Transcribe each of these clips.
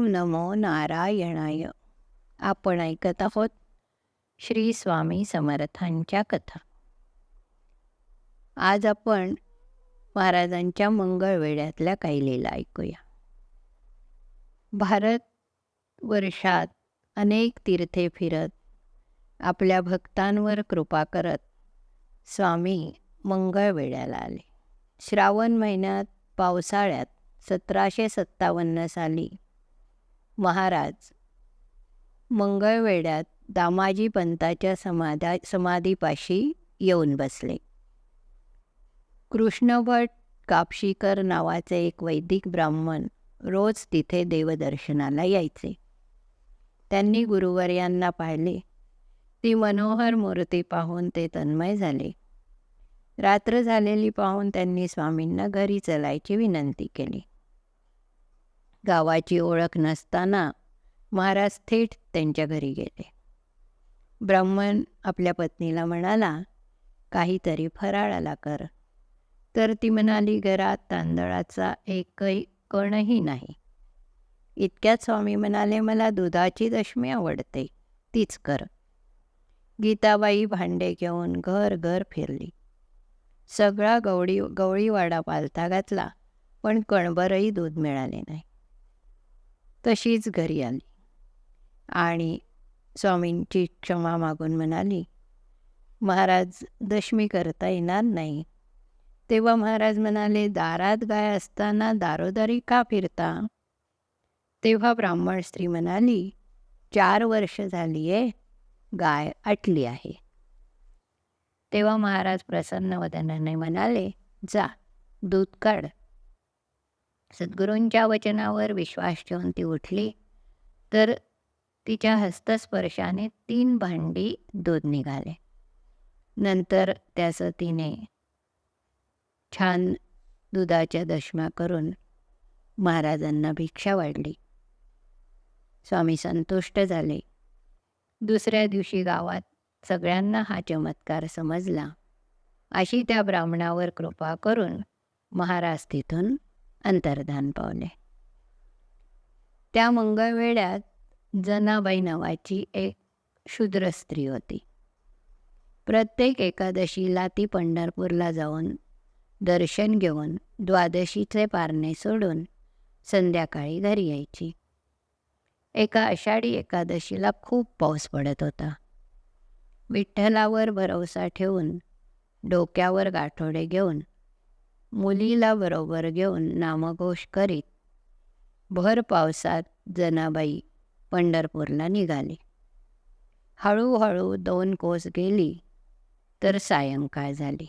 ओम नमो नारायणाय. आपण ऐकत आहोत श्री स्वामी समर्थांच्या कथा. आज आपण महाराजांच्या मंगळवेड्यातल्या काही लिहिला ऐकूया. भारत वर्षात अनेक तीर्थे फिरत आपल्या भक्तांवर कृपा करत स्वामी मंगळवेड्याला आले. श्रावण महिन्यात पावसाळ्यात सतराशे सत्तावन्न साली महाराज. मंगळवेढ्यात दामाजी पंताच्या समाधा समाधीपाशी येऊन बसले. कृष्णभट कापशीकर नावाचे एक वैदिक ब्राह्मण रोज तिथे देवदर्शनाला यायचे. त्यांनी गुरुवर्यांना पाहिले. ती मनोहर मूर्ती पाहून ते तन्मय झाले. रात्र झालेली पाहून त्यांनी स्वामींना घरी चलायची विनंती केली. गावाची ओळख नसताना महाराज थेट त्यांच्या घरी गेले. ब्राह्मण आपल्या पत्नीला म्हणाला काहीतरी फराळाला कर. तर ती म्हणाली घरात तांदळाचा एकही कणही नाही. इतक्यात स्वामी म्हणाले मला दुधाची दशमी आवडते तीच कर. गीताबाई भांडे घेऊन घर घर फिरली. सगळा गवळी गवळीवाडा पालथा घातला पण कणभरही दूध मिळाले नाही. तशीच घरी आली. आणि स्वामींची क्षमा मागून म्हणाली महाराज दशमी करता येणार नाही. तेव्हा महाराज म्हणाले दारात गाय असताना दारोदारी का फिरता? तेव्हा ब्राह्मण स्त्री म्हणाली चार वर्ष झाली आहे गाय आटली आहे. तेव्हा महाराज प्रसन्न वदनाने म्हणाले जा दूध काढ. सद्गुरूंच्या वचनावर विश्वास ठेवून ती उठली. तर तिच्या हस्तस्पर्शाने तीन भांडी दूध निघाले. नंतर त्याचं तिने छान दुधाच्या दशमा करून महाराजांना भिक्षा वाढली. स्वामी संतुष्ट झाले. दुसऱ्या दिवशी गावात सगळ्यांना हा चमत्कार समजला. अशी त्या ब्राह्मणावर कृपा करून महाराज तिथून अंतर्धान पावले. त्या मंगळवेड्यात जनाबाई नावाची एक शूद्र स्त्री होती. प्रत्येक एकादशीला ती पंढरपूरला जाऊन दर्शन घेऊन द्वादशीचे पारणे सोडून संध्याकाळी घरी यायची. एका आषाढी एकादशीला खूप पाऊस पडत होता. विठ्ठलावर भरवसा ठेवून डोक्यावर गाठोडे घेऊन मुलीला बरोबर घेऊन नामघोष करीत भर पावसात जनाबाई पंढरपूरला निघाली. हळूहळू दोन कोस गेली तर सायंकाळ झाली.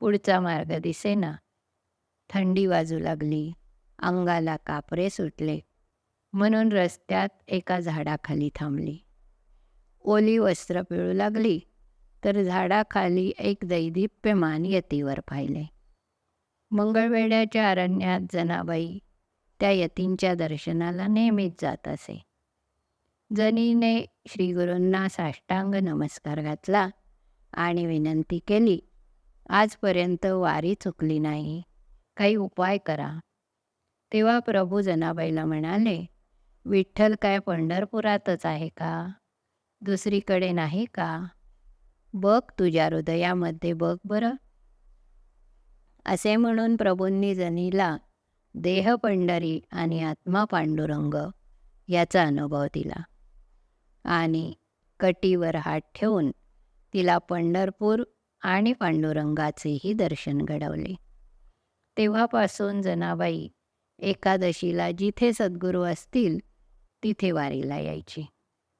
पुढचा मार्ग दिसेना. थंडी वाजू लागली. अंगाला कापरे सुटले. म्हणून रस्त्यात एका झाडाखाली थांबली. ओली वस्त्र पिळू लागली तर झाडाखाली एक दैदिप्यमान यतीवर पाहिले. मंगळवेड्याच्या अरण्यात जनाबाई त्या यतींच्या दर्शनाला नेहमीच जात असे. जनीने श्रीगुरूंना साष्टांग नमस्कार घातला आणि विनंती केली आजपर्यंत वारी चुकली नाही काही उपाय करा. तेव्हा प्रभू जनाबाईला म्हणाले विठ्ठल काय पंढरपुरातच आहे का? दुसरीकडे नाही का? बघ तुझ्या हृदयामध्ये बघ बरं. असे म्हणून प्रभूंनी जनीला देह पंढरी आणि आत्मा पांडुरंग याचा अनुभव दिला. आणि कटीवर हात ठेवून तिला पंढरपूर आणि पांडुरंगाचेही दर्शन घडवले. तेव्हापासून जनाबाई एकादशीला जिथे सद्गुरू असतील तिथे वारीला यायची.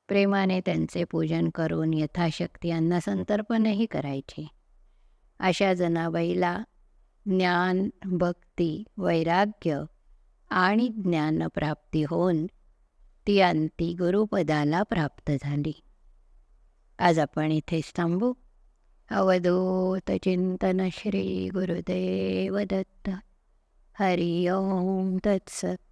प्रेमाने त्यांचे पूजन करून यथाशक्ती अन्नसंतर्पणही करायचे. अशा जनाबाईला ज्ञान भक्ती वैराग्य आणि ज्ञानप्राप्ती होऊन ती अंती गुरुपदाला प्राप्त झाली. आज आपण इथेच थांबू. अवधूत चिंतन श्री गुरुदेव दत्त. हरि ओम तत्सत.